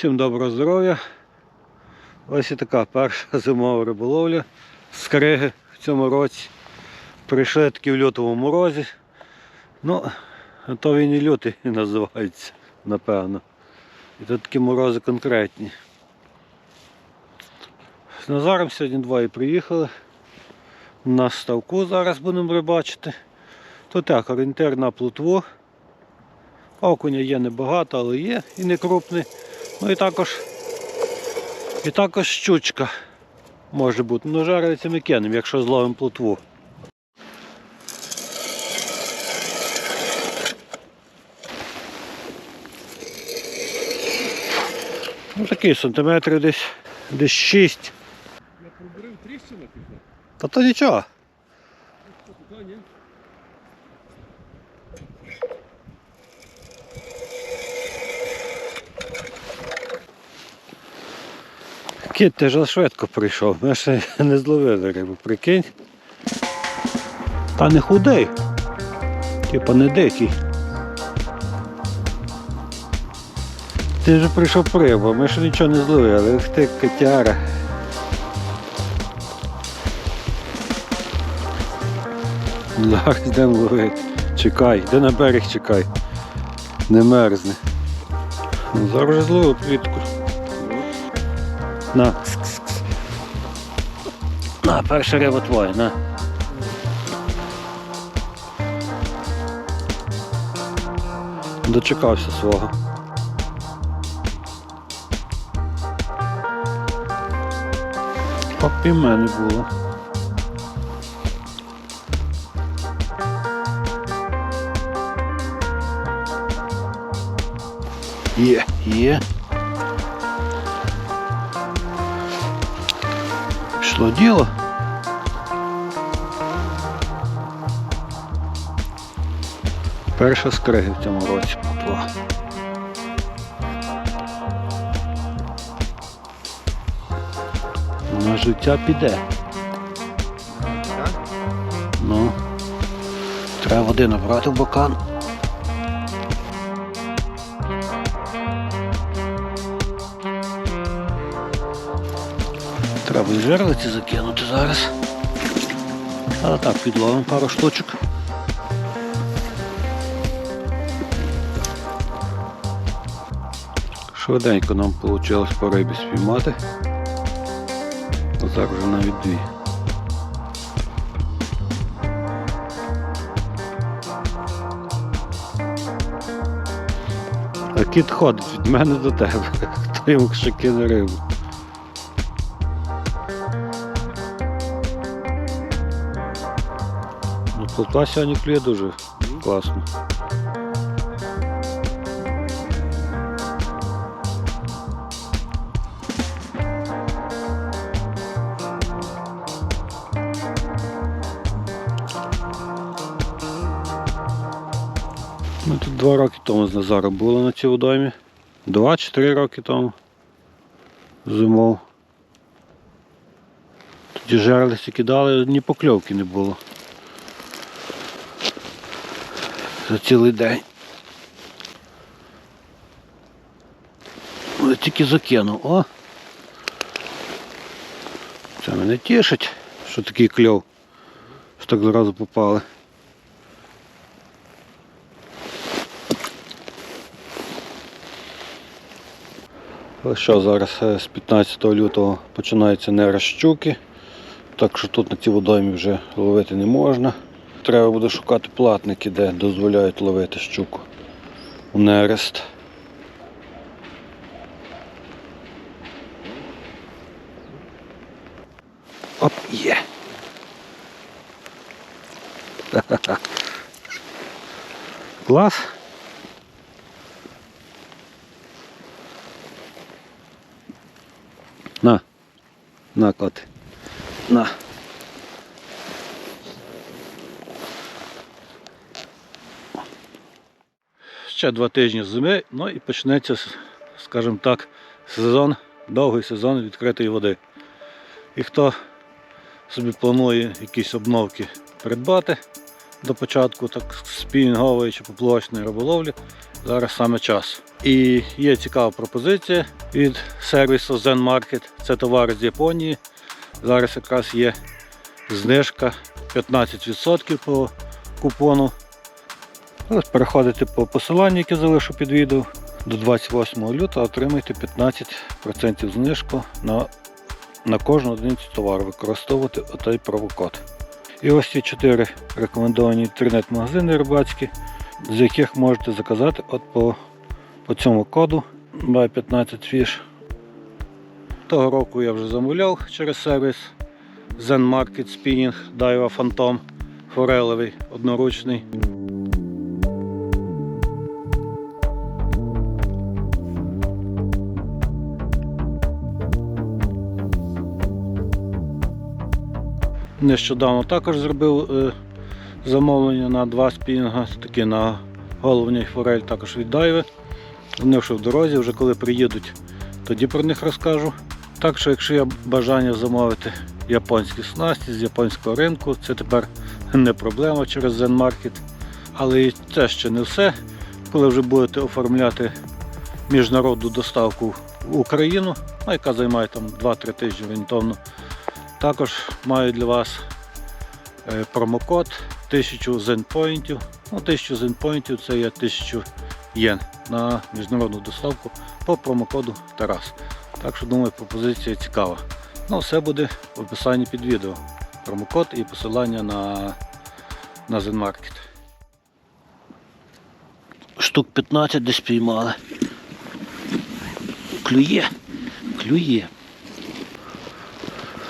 Всім доброго здоров'я. Ось і така перша зимова риболовля з криги в цьому році. Прийшли таки в лютому морозі. Ну, то він і лютий називається, напевно. І тут такі морози конкретні. З Назаром сьогодні двоє приїхали. На ставку зараз будемо рибачити. Тут так, орієнтир на плотву. Окуня є небагато, але є і не крупний. Ну і також, і також щучка може бути. Ну, жариться ми кинемо, якщо зловимо плотву. Ну такий сантиметрів десь, десь 6. Я пробурив тріщина пішла. Та то нічого. Кіт, ти ж швидко прийшов, ми ще не зловили рибу, прикинь. Та не худий. Типа не дикий. Ти вже прийшов по рибу, ми ще нічого не зловили. Ах ти котяра. Зараз йдемо ловити. Чекай, йди на берег чекай. Не мерзне. Зараз зловив плітку. На. Кс-кс-кс. На, перша риба твоя, на. Дочекався свого. Поп і в мене було. Є, є. Пішло діло. Перша скриги в цьому році попла. На життя піде. Ну. Треба води набрати в бокан. Треба і жерлиці закинути зараз. А так, підловимо пару штучок. Швиденько нам вийшло по рибі спіймати. Отак вже навіть дві. А кіт ходить від мене до тебе. Хто йому ще кине рибу? Плотва сьогодні клює дуже класно. Ми тут два роки тому з Назаром були на цій водоймі. Два чи три роки тому. Зимов. Тоді жерлиці кидали, ні покльовки не було. За цілий день. Ось тільки закинув. О! Це мене тішить, що такий кльов. Що так зразу попали. Що зараз е, з 15 лютого починається нерест щуки, так що тут на цій водоймі вже ловити не можна. Треба буде шукати платники, де дозволяють ловити щуку нерест. Оп, є. Ха-ха-ха. Клас. На. На, коти. На. Ще два тижні зими, ну і почнеться, скажімо так, сезон, довгий сезон відкритої води. І хто собі планує якісь обновки придбати до початку так спінінгової чи поплавочної риболовлі. Зараз саме час. І є цікава пропозиція від сервісу Zen Market. Це товари з Японії. Зараз якраз є знижка 15% по купону. Переходите по посиланню, яке залишу під відео. До 28 лютого отримайте 15% знижку на, на кожну одиницю товару. Використовувати отой промокод. І ось ці 4 рекомендовані інтернет-магазини рибацькі, з яких можете заказати от по, по цьому коду buy 15 fish. Того року я вже замовляв через сервіс Zen Market Spinning Daiwa Phantom форелевий одноручний. Нещодавно також зробив е, замовлення на два спінінга, такі на головня форель також від Дайви. Вони вже в дорозі, вже коли приїдуть, тоді про них розкажу. Так що, якщо є бажання замовити японські снасті з японського ринку, це тепер не проблема через Zen Market. Але і це ще не все. Коли вже будете оформляти міжнародну доставку в Україну, ну, яка займає там 2-3 тижні орієнтовно, також маю для вас е, промокод 1000 зенпоінтів. Ну, 1000 зенпоінтів це є 1000 єн на міжнародну доставку по промокоду Тарас. Так що думаю, пропозиція цікава. Ну, все буде в описанні під відео. Промокод і посилання на, на Zenmarket. Штук 15 десь піймали. Клює, клює.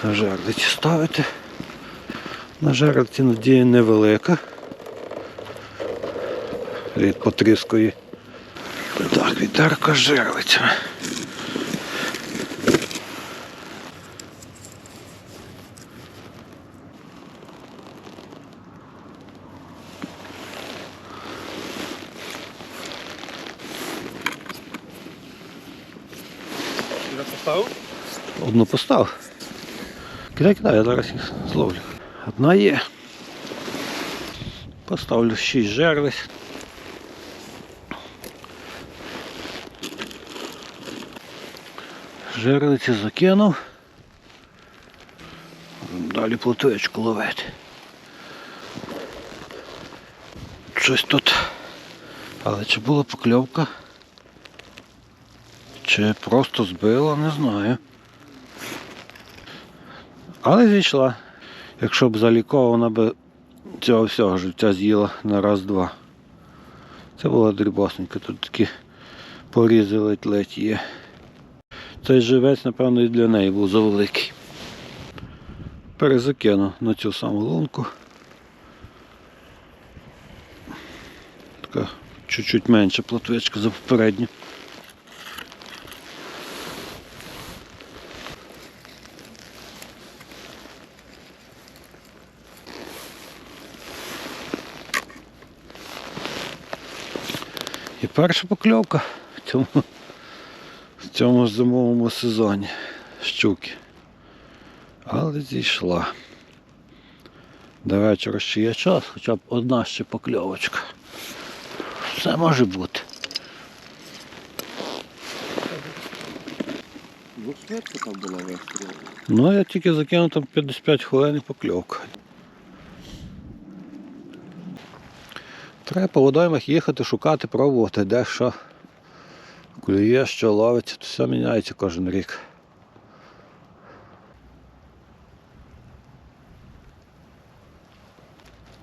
На жерлиці ставити. На жерлиці надія невелика. Від потріскої. Так, вітерка з жерлицями. Одну постав. Кидай, кидай, я зараз їх зловлю. Одна є. Поставлю 6 жерлиць. Жерлиці закинув. Далі плотвичку ловити. Щось тут. Але чи була покльовка? Чи просто збила, не знаю. Але зійшла. Якщо б залікована би цього всього життя з'їла на раз-два. Це була дрібосненька, тут такі порізи ледь-ледь є. Цей живець, напевно, і для неї був завеликий. Перезакину на цю саму лунку. Така чуть-чуть менша платвичка за попередню. Перша покльовка в цьому, в цьому зимовому сезоні щуки. Але зійшла. До вечора ще є час, хоча б одна ще покльовочка. Все може бути. Ну, там була вистріла. Ну, я тільки закинув там 55 хвилин і покльовка. Треба по водоймах їхати, шукати, пробувати, де що клює, що ловиться, то все міняється кожен рік.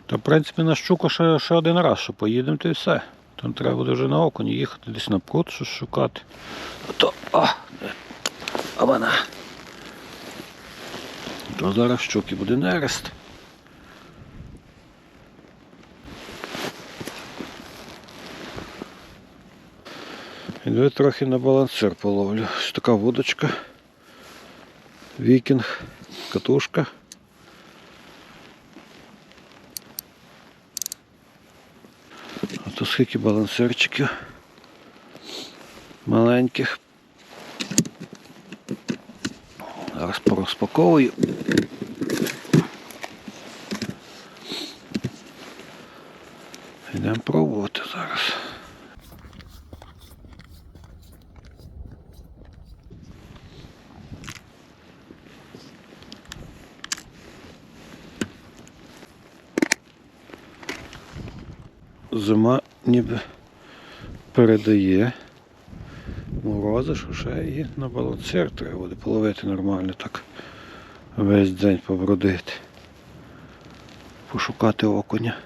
Та, в принципі, на щуку ще, ще один раз, що поїдемо, то і все. Там треба буде вже на окуні їхати, десь на пруд щось шукати. А то, а, а вона. То зараз щуки буде нерест. Іду трохи на балансир половлю. Ось така вудочка. Вікінг, катушка. А то скільки балансирчиків маленьких. Зараз порозпаковую. Йдемо пробувати зараз. Зима ніби передає морози, що ще і на балансир треба буде половити нормально так весь день побродити. Пошукати окуня.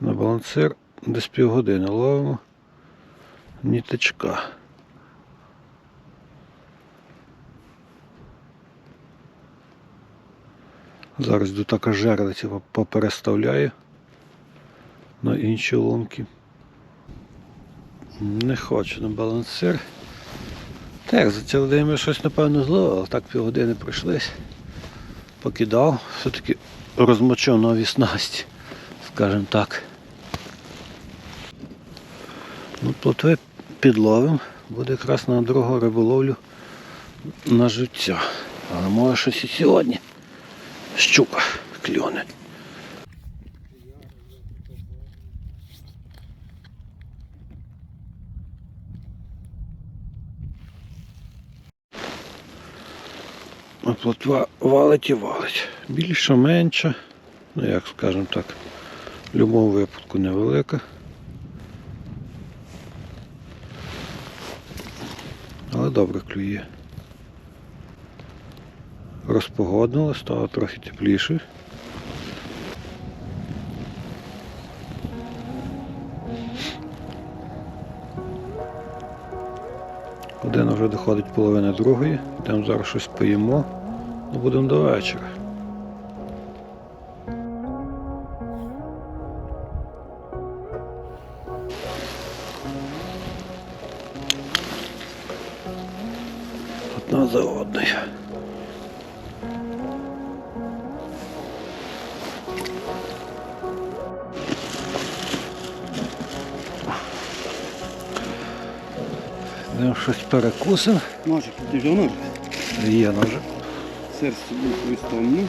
На балансир десь півгодини ловимо ніточка. Зараз до така жерлиці попереставляю на інші лунки. Не хочу на балансир. Так, за цілий день ми щось напевно зловили, але так півгодини пройшлись. Покидав, все-таки розмочив нові снасті, скажімо так. Ну, плотви підловимо, буде якраз на другу риболовлю на життя. Але може щось і сьогодні. Щука кльоне. А плотва валить і валить. Більше, менше. Ну як скажемо так, в будь-якому випадку невелика. Але добре клює. Розпогоднило, стало трохи тепліше. Година вже доходить половина другої, там зараз щось поїмо, ну будемо до вечора. щось перекусимо. Ножик, ти взяв ножик? Є ножик. Серце був хвостом, ну.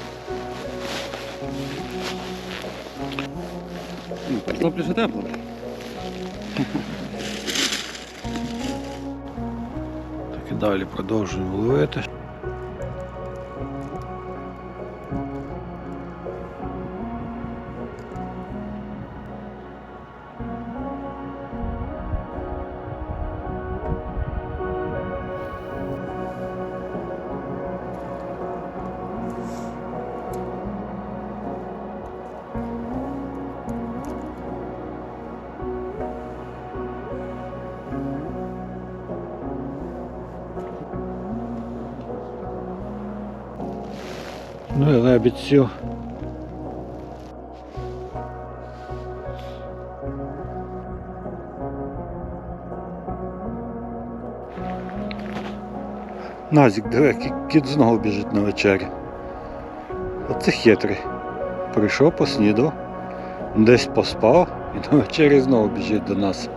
Ну, картопля ще тепла. Так і далі продовжуємо ловити. Ну і лебідь сів. Назік, диви, який кіт знову біжить на вечері. Оце хитрий. Прийшов, поснідав, десь поспав і на вечері знову біжить до нас.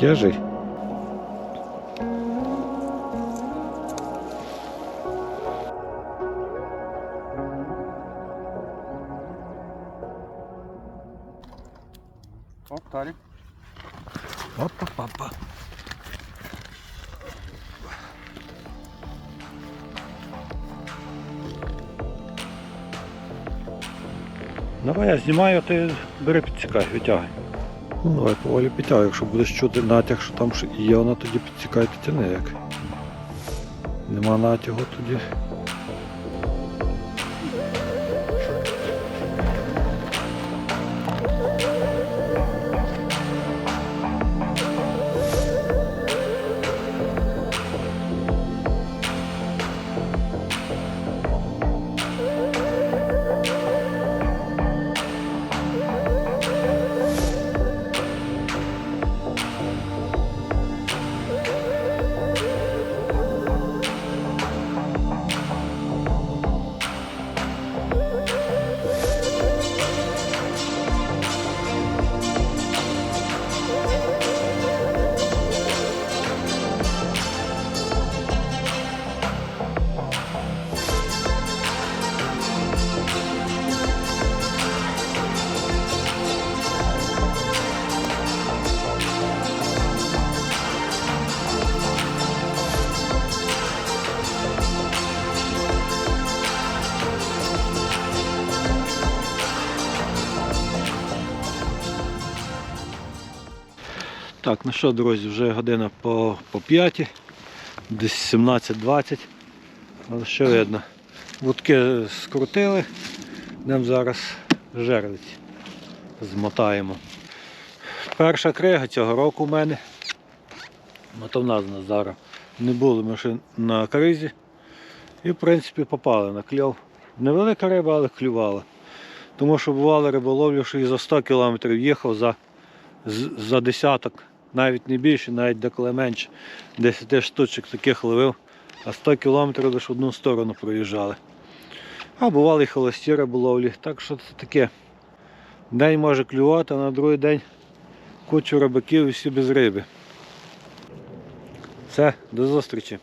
Хижий. Оп, далі. Опа-папа. Давай я знімаю, ти бери підсікай, витягай. Ну давай поволі підтягай, якщо будеш чути натяг, що там є, вона тоді підсікає ти як. Нема натягу тоді. Так, ну що, друзі, вже година по, по 5, десь 17-20. Але що видно? Вудки скрутили, йдемо зараз жерлиці. Змотаємо. Перша крига цього року в мене. Мотовна з нас зараз. Не було ми ще на кризі. І в принципі попали на кльов. Невелика риба, але клювала. Тому що бували риболовлі, що і за 100 кілометрів їхав за, за десяток, навіть не більше, навіть деколи менше. 10 штучок таких ловив, а 100 кілометрів лише в одну сторону проїжджали. А бували і холості риболовлі. Так що це таке. День може клювати, а на другий день кучу рибаків і всі без риби. Все, до зустрічі.